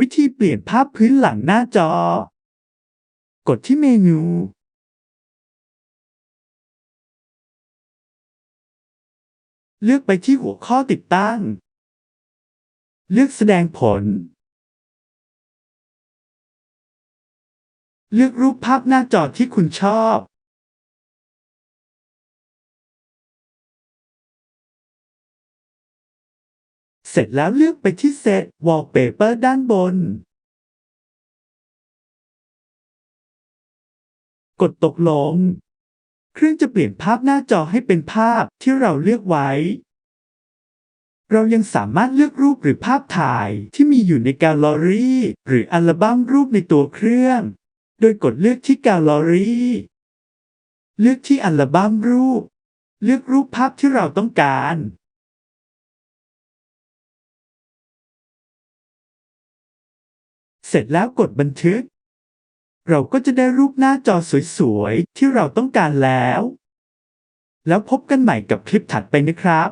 วิธีเปลี่ยนภาพพื้นหลังหน้าจอ กดที่เมนู เลือกไปที่หัวข้อติดตั้ง เลือกแสดงผล เลือกรูปภาพหน้าจอที่คุณชอบ เสร็จแล้วเลือกไปที่ Set Wallpaper ด้านบน กดตกลง เครื่องจะเปลี่ยนภาพหน้าจอให้เป็นภาพที่เราเลือกไว้ เรายังสามารถเลือกรูปหรือภาพถ่ายที่มีอยู่ในแกลเลอรี่หรืออัลบั้มรูปในตัวเครื่อง โดยกดเลือกที่แกลเลอรี่เลือกที่อัลบั้มรูป เลือกรูปภาพที่เราต้องการ เสร็จแล้วกดบันทึก เราก็จะได้รูปหน้าจอสวยๆ ที่เราต้องการแล้ว แล้วพบกันใหม่กับคลิปถัดไปนะครับ